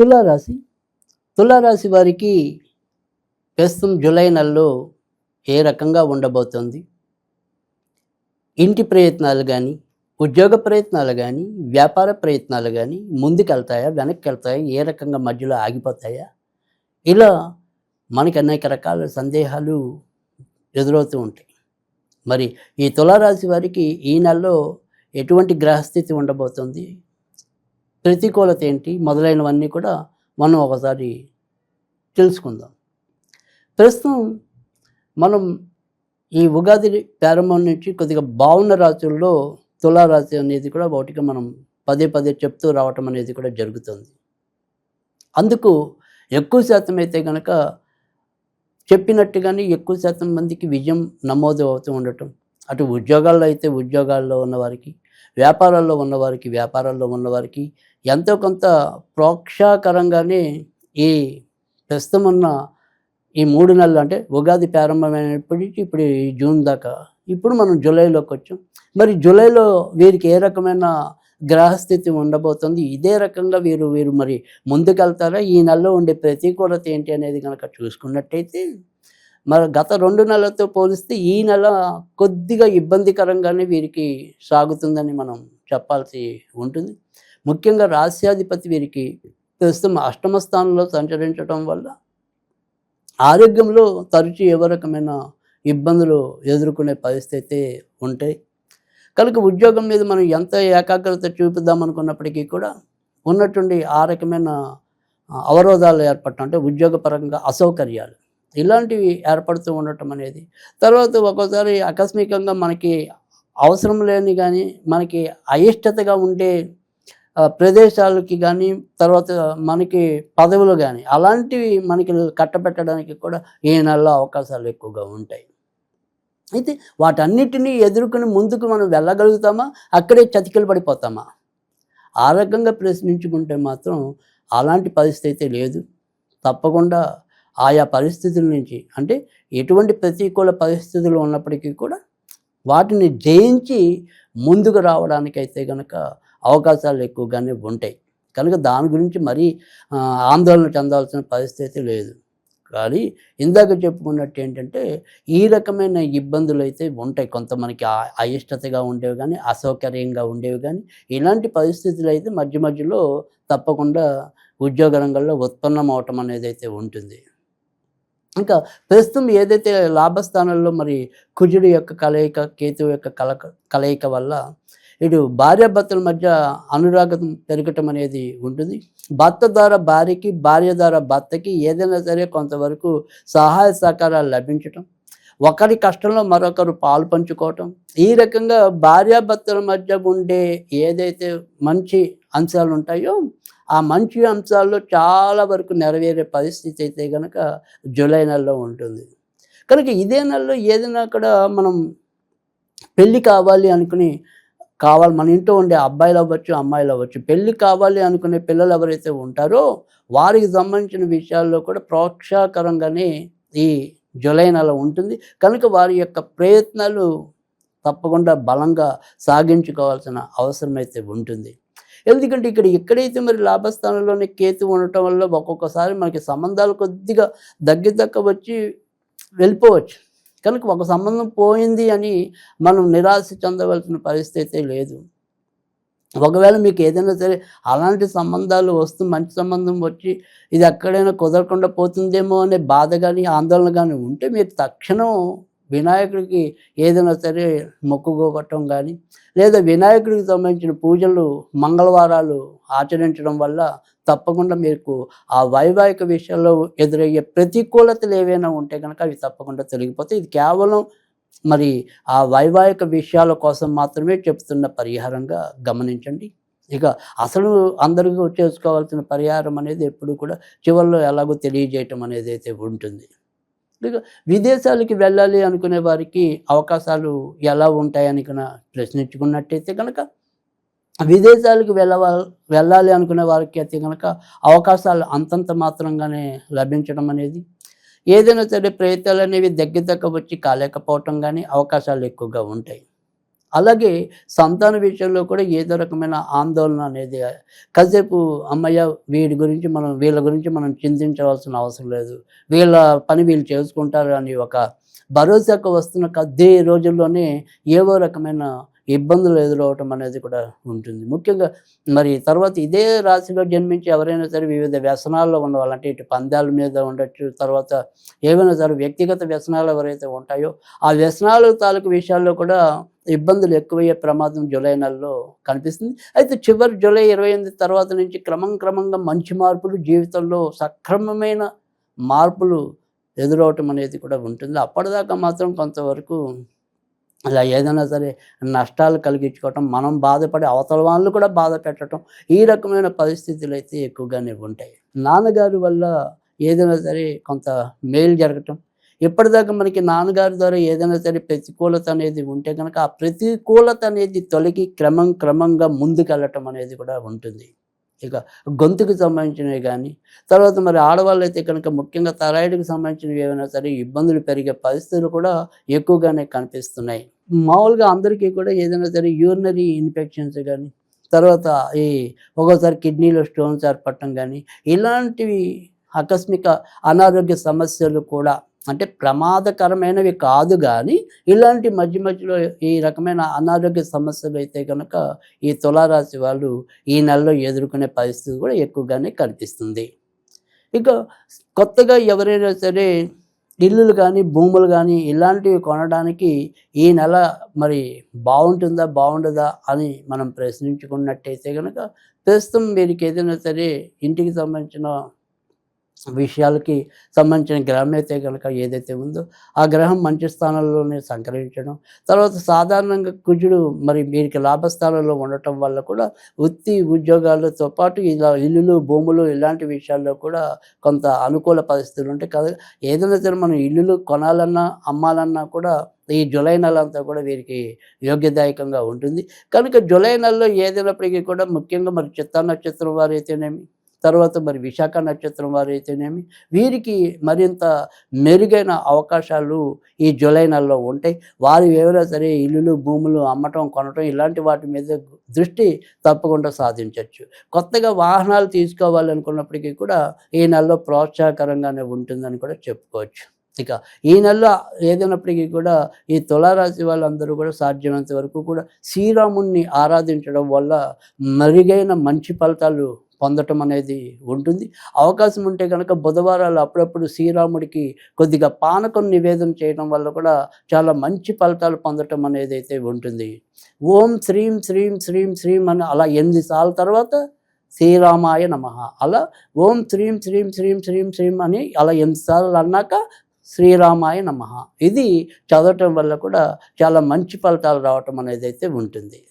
తులారాశి. తులారాశి వారికి ప్రస్తుతం జూలై నెలలో ఏ రకంగా ఉండబోతోంది? ఇంటి ప్రయత్నాలు కానీ ఉద్యోగ ప్రయత్నాలు కానీ వ్యాపార ప్రయత్నాలు కానీ ముందుకెళ్తాయా వెనక్కి వెళ్తాయా ఏ రకంగా మధ్యలో ఆగిపోతాయా? ఇలా మనకి అనేక రకాల సందేహాలు ఎదురవుతూ ఉంటాయి. మరి ఈ తులారాశి వారికి ఈ నెలలో ఎటువంటి గ్రహస్థితి ఉండబోతుంది? ప్రతికూలత ఏంటి? మొదలైనవన్నీ కూడా మనం ఒకసారి తెలుసుకుందాం. ప్రస్తుతం మనం ఈ ఉగాది ప్రారంభం నుంచి కొద్దిగా బాగున్న రాత్రుల్లో తులారాశి అనేది కూడా ఒకటిగా మనం పదే పదే చెప్తూ రావటం అనేది కూడా జరుగుతుంది. అందుకు ఎక్కువ శాతం అయితే కనుక చెప్పినట్టుగానే ఎక్కువ శాతం మందికి విజయం నమోదు అవుతూ ఉండటం. అటు ఉద్యోగాల్లో అయితే ఉద్యోగాల్లో ఉన్నవారికి వ్యాపారాల్లో ఉన్నవారికి వ్యాపారాల్లో ఉన్నవారికి ఎంతో కొంత ప్రోక్షాకరంగానే ఈ ప్రస్తుతం ఉన్న ఈ మూడు నెలలు అంటే ఉగాది ప్రారంభమైనప్పటి నుంచి ఇప్పుడు ఈ జూన్ దాకా. ఇప్పుడు మనం జూలైలోకి వచ్చాం. మరి జూలైలో వీరికి ఏ రకమైన గ్రహస్థితి ఉండబోతుంది? ఇదే రకంగా వీరు వీరు మరి ముందుకెళ్తారా? ఈ నెలలో ఉండే ప్రతికూలత ఏంటి అనేది కనుక చూసుకున్నట్టయితే మరి గత రెండు నెలలతో పోలిస్తే ఈ నెల కొద్దిగా ఇబ్బందికరంగానే వీరికి సాగుతుందని మనం చెప్పాల్సి ఉంటుంది. ముఖ్యంగా రాస్యాధిపతి వీరికి ప్రస్తుతం అష్టమ స్థానంలో సంచరించడం వల్ల ఆరోగ్యంలో తరచూ ఏ రకమైన ఇబ్బందులు ఎదుర్కొనే పరిస్థితి ఉంటాయి. కనుక ఉద్యోగం మీద మనం ఎంత ఏకాగ్రత చూపిద్దాం అనుకున్నప్పటికీ కూడా ఉన్నటువంటి ఆ రకమైన అవరోధాలు ఏర్పడటం అంటే ఉద్యోగపరంగా అసౌకర్యాలు ఇలాంటివి ఏర్పడుతూ ఉండటం అనేది. తర్వాత ఒక్కోసారి ఆకస్మికంగా మనకి అవసరం లేని కానీ మనకి అయిష్టతగా ఉండే ప్రదేశాలకి కానీ తర్వాత మనకి పదవులు కానీ అలాంటివి మనకి కట్టబెట్టడానికి కూడా ఈ నెలలో అవకాశాలు ఎక్కువగా ఉంటాయి. అయితే వాటన్నిటినీ ఎదుర్కొని ముందుకు మనం వెళ్ళగలుగుతామా? అక్కడే చతికిలు పడిపోతామా? ఆ రకంగా ప్రశ్నించుకుంటే మాత్రం అలాంటి పరిస్థితి అయితే లేదు. తప్పకుండా ఆయా పరిస్థితుల నుంచి. అంటే ఎటువంటి ప్రతికూల పరిస్థితులు ఉన్నప్పటికీ కూడా వాటిని జయించి ముందుకు రావడానికైతే కనుక అవకాశాలు ఎక్కువగానే ఉంటాయి. కనుక దాని గురించి మరీ ఆందోళన చెందాల్సిన పరిస్థితి లేదు. కానీ ఇందాక చెప్పుకున్నట్టు ఏంటంటే ఈ రకమైన ఇబ్బందులు అయితే ఉంటాయి. కొంత మనకి ఆ- అయిష్టతగా ఉండేవి కానీ అసౌకర్యంగా ఉండేవి కానీ ఇలాంటి పరిస్థితులు అయితే మధ్య మధ్యలో తప్పకుండా ఉద్యోగ రంగంలో ఉత్పన్నం అవటం అనేది అయితే ఉంటుంది. ఇంకా ప్రస్తుతం ఏదైతే లాభస్థానాల్లో మరి కుజుడు యొక్క కలయిక కేతు యొక్క కల కలయిక వల్ల ఇటు భార్యాభర్తల మధ్య అనురాగం పెరగటం అనేది ఉంటుంది. భర్త ద్వారా భార్యకి భార్య ద్వారా భర్తకి ఏదైనా సరే కొంతవరకు సహాయ సహకారాలు లభించటం ఒకరి కష్టంలో మరొకరు పాలు పంచుకోవటం ఈ రకంగా భార్యాభర్తల మధ్య ఉండే ఏదైతే మంచి అంశాలు ఉంటాయో ఆ మంచి అంశాల్లో చాలా వరకు నెరవేరే పరిస్థితి అయితే కనుక జూలై నెలలో ఉంటుంది. కనుక ఇదే నెలలో ఏదైనా కూడా మనం పెళ్ళి కావాలి అనుకుని కావాలి మన ఇంట్లో ఉండే అబ్బాయిలు అవ్వచ్చు అమ్మాయిలు అవ్వచ్చు పెళ్ళి కావాలి అనుకునే పిల్లలు ఎవరైతే ఉంటారో వారికి సంబంధించిన విషయాల్లో కూడా ప్రోక్షాకరంగానే ఈ జూలై నెల ఉంటుంది. కనుక వారి యొక్క ప్రయత్నాలు తప్పకుండా బలంగా సాగించుకోవాల్సిన అవసరం అయితే ఉంటుంది. ఎందుకంటే ఇక్కడ ఎక్కడైతే మరి లాభస్థానంలోనే కేతు ఉండటం వల్ల ఒక్కొక్కసారి మనకి సంబంధాలు కొద్దిగా దగ్గర దక్క వచ్చి వెళ్ళిపోవచ్చు. కనుక ఒక సంబంధం పోయింది అని మనం నిరాశ చెందవలసిన పరిస్థితి లేదు. ఒకవేళ మీకు ఏదైనా సరే అలాంటి సంబంధాలు వస్తూ మంచి సంబంధం వచ్చి ఇది ఎక్కడైనా కుదరకుండా పోతుందేమో అనే బాధ కానీ ఆందోళన కానీ ఉంటే మీరు తక్షణం వినాయకుడికి ఏదైనా సరే మొక్కుకోవటం కానీ లేదా వినాయకుడికి సంబంధించిన పూజలు మంగళవారాలు ఆచరించడం వల్ల తప్పకుండా మీకు ఆ వైవాహిక విషయంలో ఎదురయ్యే ప్రతికూలతలు ఏవైనా ఉంటే కనుక అవి తప్పకుండా తొలగిపోతాయి. ఇది కేవలం మరి ఆ వైవాహిక విషయాల కోసం మాత్రమే చెప్తున్న పరిహారంగా గమనించండి. ఇక అసలు అందరికీ చేసుకోవాల్సిన పరిహారం అనేది ఎప్పుడు కూడా చివరిలో ఎలాగో తెలియజేయటం అనేది అయితే ఉంటుంది. విదేశాలకి వెళ్ళాలి అనుకునే వారికి అవకాశాలు ఎలా ఉంటాయని కనుక ప్రశ్నించుకున్నట్టయితే కనుక విదేశాలకు వెళ్ళవ వెళ్ళాలి అనుకునే వారికి అయితే కనుక అవకాశాలు అంతంత మాత్రంగానే లభించడం అనేది. ఏదైనా సరే ప్రయత్నాలు అనేవి దగ్గర దగ్గర వచ్చి కాలేకపోవటం కానీ అవకాశాలు ఎక్కువగా ఉంటాయి. అలాగే సంతాన విషయంలో కూడా ఏదో రకమైన ఆందోళన అనేది కాసేపు అమ్మయ్య వీడి గురించి మనం వీళ్ళ గురించి మనం చింతించవలసిన అవసరం లేదు. వీళ్ళ పని వీళ్ళు చేసుకుంటారు అని ఒక భరోసాకు వస్తున్న కొద్ది రోజుల్లోనే ఏవో రకమైన ఇబ్బందులు ఎదురవటం అనేది కూడా ఉంటుంది. ముఖ్యంగా మరి తర్వాత ఇదే రాశిలో జన్మించి ఎవరైనా సరే వివిధ వ్యసనాల్లో ఉండవాలంటే ఇటు పందాల మీద ఉండొచ్చు తర్వాత ఏవైనా సరే వ్యక్తిగత వ్యసనాలు ఎవరైతే ఉంటాయో ఆ వ్యసనాలు తాలూకు విషయాల్లో కూడా ఇబ్బందులు ఎక్కువయ్యే ప్రమాదం జూలై నెలలో కనిపిస్తుంది. అయితే చివరి జూలై ఇరవై ఎనిమిది తర్వాత నుంచి క్రమం క్రమంగా మంచి మార్పులు జీవితంలో సక్రమమైన మార్పులు ఎదురవటం అనేది కూడా ఉంటుంది. అప్పటిదాకా మాత్రం కొంతవరకు ఇలా ఏదైనా సరే నష్టాలు కలిగించుకోవటం మనం బాధపడి అవతల వాళ్ళు కూడా బాధ పెట్టడం ఈ రకమైన పరిస్థితులు అయితే ఎక్కువగానే ఉంటాయి. నాన్నగారి వల్ల ఏదైనా సరే కొంత మేలు జరగటం ఇప్పటిదాకా మనకి నాన్నగారి ద్వారా ఏదైనా సరే ప్రతికూలత అనేది ఉంటే కనుక ఆ ప్రతికూలత అనేది తొలగి క్రమం క్రమంగా ముందుకెళ్ళటం అనేది కూడా ఉంటుంది. ఇక గొంతుకు సంబంధించినవి కానీ తర్వాత మరి ఆడవాళ్ళు అయితే కనుక ముఖ్యంగా థైరాయిడ్కి సంబంధించినవి ఏమైనా సరే ఇబ్బందులు పెరిగే పరిస్థితులు కూడా ఎక్కువగానే కనిపిస్తున్నాయి. మామూలుగా అందరికీ కూడా ఏదైనా సరే యూరినరీ ఇన్ఫెక్షన్స్ కానీ తర్వాత ఈ ఒక్కోసారి కిడ్నీలో స్టోన్స్ ఏర్పడటం కానీ ఇలాంటివి ఆకస్మిక అనారోగ్య సమస్యలు కూడా అంటే ప్రమాదకరమైనవి కాదు కానీ ఇలాంటి మధ్య మధ్యలో ఈ రకమైన అనారోగ్య సమస్యలు అయితే కనుక ఈ తులారాశి వాళ్ళు ఈ నెలలో ఎదుర్కొనే పరిస్థితి కూడా ఎక్కువగానే కనిపిస్తుంది. ఇక కొత్తగా ఎవరైనా సరే ఇల్లులు కానీ భూములు కానీ ఇలాంటివి కొనడానికి ఈ నెల మరి బాగుంటుందా బాగుండదా అని మనం ప్రశ్నించుకున్నట్టయితే కనుక ప్రస్తుతం వీరికి ఏదైనా సరే ఇంటికి సంబంధించిన విషయాలకి సంబంధించిన గ్రహం అయితే కనుక ఏదైతే ఉందో ఆ గ్రహం మంచి స్థానంలోనే సంకరించడం. తర్వాత సాధారణంగా కుజుడు మరి వీరికి లాభస్థానంలో ఉండటం వల్ల కూడా వృత్తి ఉద్యోగాలతో పాటు ఇలా ఇల్లులు భూములు ఇలాంటి విషయాల్లో కూడా కొంత అనుకూల పరిస్థితులు ఉంటాయి. కదా ఏదైనా సరే మనం ఇల్లులు కొనాలన్నా అమ్మాలన్నా కూడా ఈ జులై నెల అంతా కూడా వీరికి యోగ్యదాయకంగా ఉంటుంది. కనుక జులై నెలలో ఏదైనప్పటికీ కూడా ముఖ్యంగా మరి చిత్తా నక్షత్రం వారు అయితేనేమి తర్వాత మరి విశాఖ నక్షత్రం వారు అయితేనేమి వీరికి మరింత మెరుగైన అవకాశాలు ఈ జూలై నెలలో ఉంటాయి. వారు ఏమైనా సరే ఇల్లులు భూములు అమ్మటం కొనటం ఇలాంటి వాటి మీద దృష్టి తప్పకుండా సాధించవచ్చు కొత్తగా వాహనాలు తీసుకోవాలనుకున్నప్పటికీ కూడా ఈ నెలలో ప్రోత్సాహకరంగానే ఉంటుందని కూడా చెప్పుకోవచ్చు. ఇక ఈ నెలలో ఏదైనప్పటికీ కూడా ఈ తులారాశి వాళ్ళందరూ కూడా సాధ్యమైనంత వరకు కూడా శ్రీరాముణ్ణి ఆరాధించడం వల్ల మెరుగైన మంచి ఫలితాలు పొందటం అనేది ఉంటుంది. అవకాశం ఉంటే కనుక బుధవారాలు అప్పుడప్పుడు శ్రీరాముడికి కొద్దిగా పానకం నివేదన చేయడం వల్ల కూడా చాలా మంచి ఫలితాలు పొందటం అనేది అయితే ఉంటుంది. ఓం శ్రీం శ్రీం శ్రీం శ్రీం అని అలా ఎనిమిది సార్లు తర్వాత శ్రీరామాయ నమ. అలా ఓం శ్రీం శ్రీం శ్రీం శ్రీం శ్రీం అని అలా ఎనిమిది సార్లు అన్నాక శ్రీరామాయ నమ. ఇది చదవటం వల్ల కూడా చాలా మంచి ఫలితాలు రావటం అనేది అయితే ఉంటుంది.